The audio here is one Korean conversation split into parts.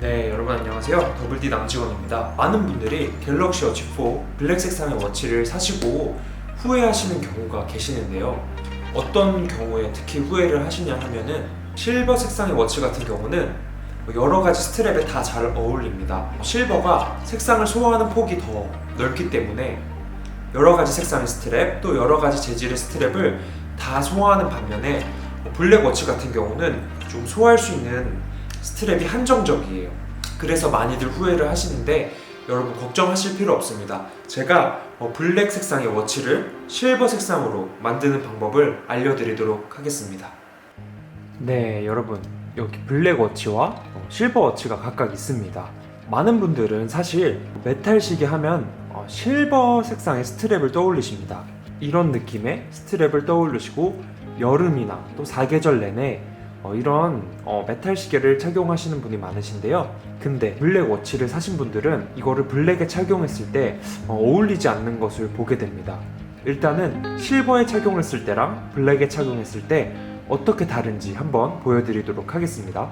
네, 여러분 안녕하세요. 더블D 남직원입니다. 많은 분들이 갤럭시 워치 4 블랙 색상의 워치를 사시고 후회하시는 경우가 계시는데요. 어떤 경우에 특히 후회를 하시냐 하면은 실버 색상의 워치 같은 경우는 여러 가지 스트랩에 다 잘 어울립니다. 실버가 색상을 소화하는 폭이 더 넓기 때문에 여러 가지 색상의 스트랩 또 여러 가지 재질의 스트랩을 다 소화하는 반면에 블랙 워치 같은 경우는 좀 소화할 수 있는 스트랩이 한정적이에요. 그래서 많이들 후회를 하시는데 여러분 걱정하실 필요 없습니다. 제가 어, 블랙 색상의 워치를 실버 색상으로 만드는 방법을 알려드리도록 하겠습니다. 네, 여러분 여기 블랙 워치와 어, 실버 워치가 각각 있습니다. 많은 분들은 사실 메탈 시계 하면 어, 실버 색상의 스트랩을 떠올리십니다. 이런 느낌의 스트랩을 떠올리시고 여름이나 또 사계절 내내 어, 이런 어, 메탈 시계를 착용하시는 분이 많으신데요. 근데 블랙 워치를 사신 분들은 이거를 블랙에 착용했을 때 어, 어울리지 않는 것을 보게 됩니다. 일단은 실버에 착용했을 때랑 블랙에 착용했을 때 어떻게 다른지 한번 보여드리도록 하겠습니다.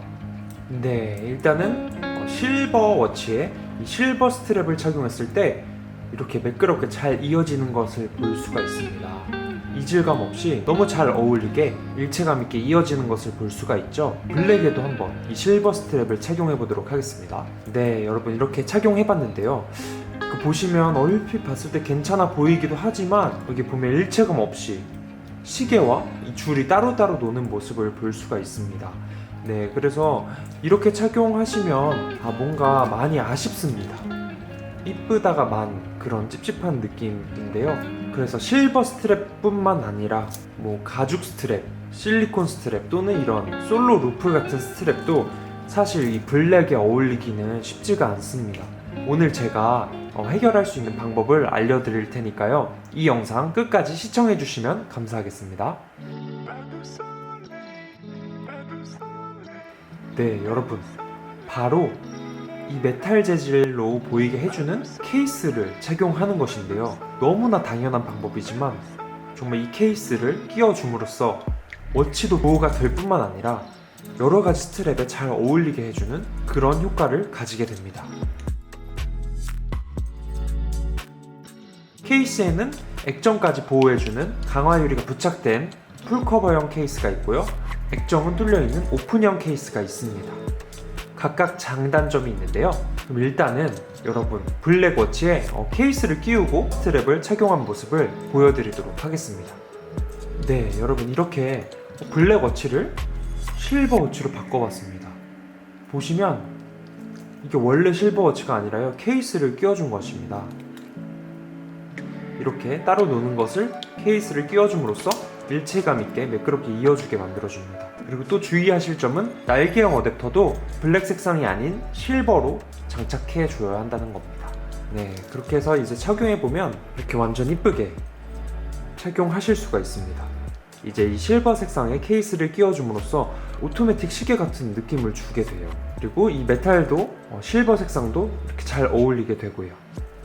네, 일단은 어, 실버 워치에 이 실버 스트랩을 착용했을 때 이렇게 매끄럽게 잘 이어지는 것을 볼 수가 있습니다. 이질감 없이 너무 잘 어울리게 일체감 있게 이어지는 것을 볼 수가 있죠. 블랙에도 한번 이 실버 스트랩을 착용해 보도록 하겠습니다. 네, 여러분 이렇게 착용해 봤는데요. 그 보시면 얼핏 봤을 때 괜찮아 보이기도 하지만 여기 보면 일체감 없이 시계와 이 줄이 따로따로 노는 모습을 볼 수가 있습니다. 네, 그래서 이렇게 착용하시면 아, 뭔가 많이 아쉽습니다. 이쁘다가 만 그런 찝찝한 느낌인데요. 그래서 실버 스트랩뿐만 아니라 뭐 가죽 스트랩, 실리콘 스트랩 또는 이런 솔로 루프 같은 스트랩도 사실 이 블랙에 어울리기는 쉽지가 않습니다. 오늘 제가 어, 해결할 수 있는 방법을 알려드릴 테니까요. 이 영상 끝까지 시청해 주시면 감사하겠습니다. 네, 여러분. 바로 이 메탈 재질로 보이게 해주는 케이스를 착용하는 것인데요. 너무나 당연한 방법이지만 정말 이 케이스를 끼워줌으로써 워치도 보호가 될 뿐만 아니라 여러 가지 스트랩에 잘 어울리게 해주는 그런 효과를 가지게 됩니다. 케이스에는 액정까지 보호해주는 강화 유리가 부착된 풀커버형 케이스가 있고요. 액정은 뚫려있는 오픈형 케이스가 있습니다. 각각 장단점이 있는데요. 그럼 일단은 여러분 블랙 워치에 어, 케이스를 끼우고 스트랩을 착용한 모습을 보여드리도록 하겠습니다. 네, 여러분 이렇게 블랙 워치를 실버 워치로 바꿔봤습니다. 보시면 이게 원래 실버 워치가 아니라요 케이스를 끼워준 것입니다. 이렇게 따로 노는 것을 케이스를 끼워줌으로써 일체감 있게 매끄럽게 이어주게 만들어줍니다. 그리고 또 주의하실 점은 날개형 어댑터도 블랙 색상이 아닌 실버로 장착해 줘야 한다는 겁니다. 네, 그렇게 해서 이제 착용해 보면 이렇게 완전 이쁘게 착용하실 수가 있습니다. 이제 이 실버 색상의 케이스를 끼워줌으로써 오토매틱 시계 같은 느낌을 주게 돼요. 그리고 이 메탈도 어, 실버 색상도 이렇게 잘 어울리게 되고요.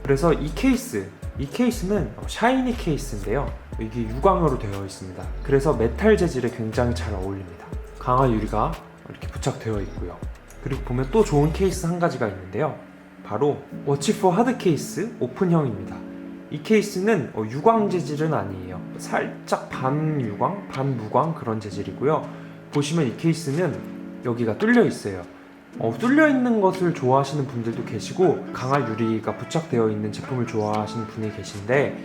그래서 이 케이스, 이 케이스는 어, 샤이니 케이스인데요. 이게 유광으로 되어 있습니다. 그래서 메탈 재질에 굉장히 잘 어울립니다. 강화 유리가 이렇게 부착되어 있고요. 그리고 보면 또 좋은 케이스 한 가지가 있는데요. 바로 워치4 하드 케이스 오픈형입니다. 이 케이스는 어, 유광 재질은 아니에요. 살짝 반 유광, 반 무광 그런 재질이고요. 보시면 이 케이스는 여기가 뚫려 있어요. 어, 뚫려 있는 것을 좋아하시는 분들도 계시고 강화 유리가 부착되어 있는 제품을 좋아하시는 분이 계신데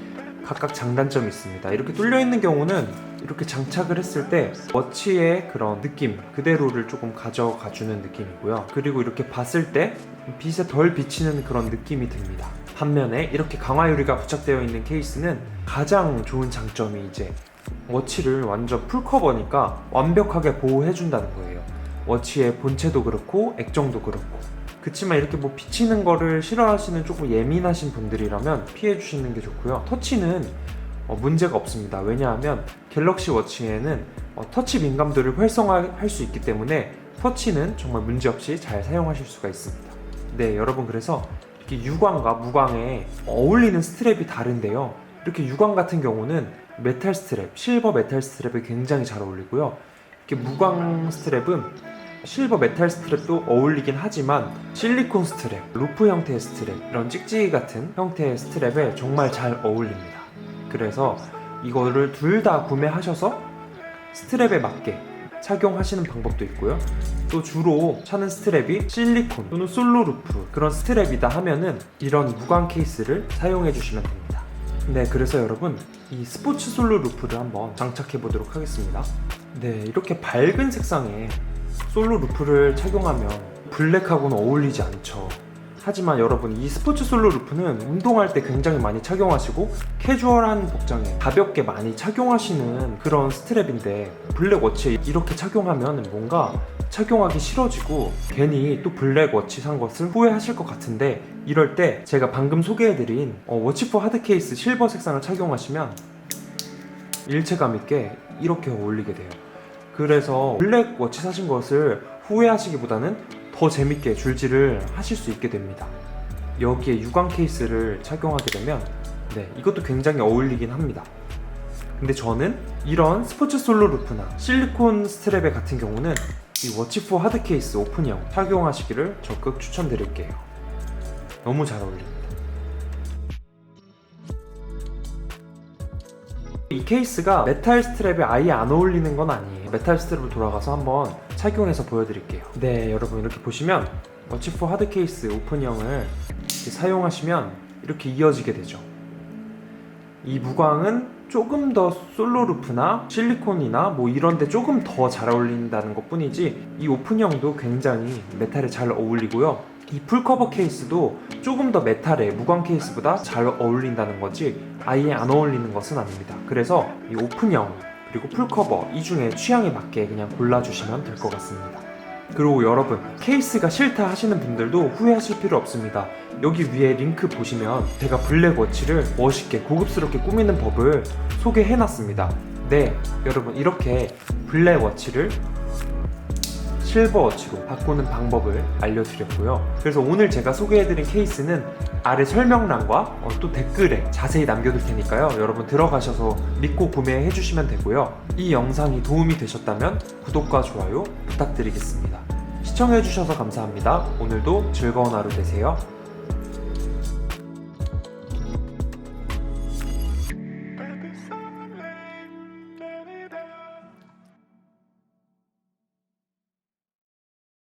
각각 장단점이 있습니다. 이렇게 뚫려 있는 경우는 이렇게 장착을 했을 때 워치의 그런 느낌 그대로를 조금 가져가 주는 느낌이고요. 그리고 이렇게 봤을 때 빛에 덜 비치는 그런 느낌이 듭니다. 반면에 이렇게 강화 유리가 부착되어 있는 케이스는 가장 좋은 장점이 이제 워치를 완전 풀커버니까 완벽하게 보호해준다는 거예요. 워치의 본체도 그렇고 액정도 그렇고 그치만 이렇게 뭐 비치는 거를 싫어하시는 조금 예민하신 분들이라면 피해 주시는 게 좋고요. 터치는 어, 문제가 없습니다. 왜냐하면 갤럭시 워치에는 어, 터치 민감도를 활성화할 수 있기 때문에 터치는 정말 문제없이 잘 사용하실 수가 있습니다. 네, 여러분 그래서 이렇게 유광과 무광에 어울리는 스트랩이 다른데요. 이렇게 유광 같은 경우는 메탈 스트랩, 실버 메탈 스트랩에 굉장히 잘 어울리고요. 이렇게 무광 스트랩은 실버 메탈 스트랩도 어울리긴 하지만 실리콘 스트랩, 루프 형태의 스트랩, 이런 찍찍이 같은 형태의 스트랩에 정말 잘 어울립니다. 그래서 이거를 둘 다 구매하셔서 스트랩에 맞게 착용하시는 방법도 있고요. 또 주로 차는 스트랩이 실리콘 또는 솔로 루프 그런 스트랩이다 하면은 이런 무광 케이스를 사용해 주시면 됩니다. 네, 그래서 여러분 이 스포츠 솔로 루프를 한번 장착해 보도록 하겠습니다. 네, 이렇게 밝은 색상의 솔로 루프를 착용하면 블랙하고는 어울리지 않죠. 하지만 여러분 이 스포츠 솔로 루프는 운동할 때 굉장히 많이 착용하시고 캐주얼한 복장에 가볍게 많이 착용하시는 그런 스트랩인데 블랙 워치에 이렇게 착용하면 뭔가 착용하기 싫어지고 괜히 또 블랙 워치 산 것을 후회하실 것 같은데 이럴 때 제가 방금 소개해드린 어, 워치4 하드 케이스 실버 색상을 착용하시면 일체감 있게 이렇게 어울리게 돼요. 그래서 블랙 워치 사신 것을 후회하시기보다는 더 재밌게 줄질을 하실 수 있게 됩니다. 여기에 유광 케이스를 착용하게 되면 네, 이것도 굉장히 어울리긴 합니다. 근데 저는 이런 스포츠 솔로 루프나 실리콘 스트랩의 같은 경우는 이 워치4 하드 케이스 오픈형 착용하시기를 적극 추천드릴게요. 너무 잘 어울립니다. 이 케이스가 메탈 스트랩에 아예 안 어울리는 건 아니에요. 메탈 스트랩을 돌아가서 한번 착용해서 보여드릴게요. 네, 여러분 이렇게 보시면 워치4 하드 케이스 오픈형을 사용하시면 이렇게 이어지게 되죠. 이 무광은 조금 더 솔로 루프나 실리콘이나 뭐 이런데 조금 더 잘 어울린다는 것 뿐이지 이 오픈형도 굉장히 메탈에 잘 어울리고요. 이 풀커버 케이스도 조금 더 메탈에 무광 케이스보다 잘 어울린다는 거지 아예 안 어울리는 것은 아닙니다. 그래서 이 오픈형 그리고 풀커버 이 중에 취향에 맞게 그냥 골라주시면 될 것 같습니다. 그리고 여러분 케이스가 싫다 하시는 분들도 후회하실 필요 없습니다. 여기 위에 링크 보시면 제가 블랙 워치를 멋있게 고급스럽게 꾸미는 법을 소개해놨습니다. 네, 여러분 이렇게 블랙 워치를 실버 워치로 바꾸는 방법을 알려드렸고요. 그래서 오늘 제가 소개해드린 케이스는 아래 설명란과 어, 또 댓글에 자세히 남겨둘 테니까요. 여러분 들어가셔서 믿고 구매해 주시면 되고요. 이 영상이 도움이 되셨다면 구독과 좋아요 부탁드리겠습니다. 시청해 주셔서 감사합니다. 오늘도 즐거운 하루 되세요.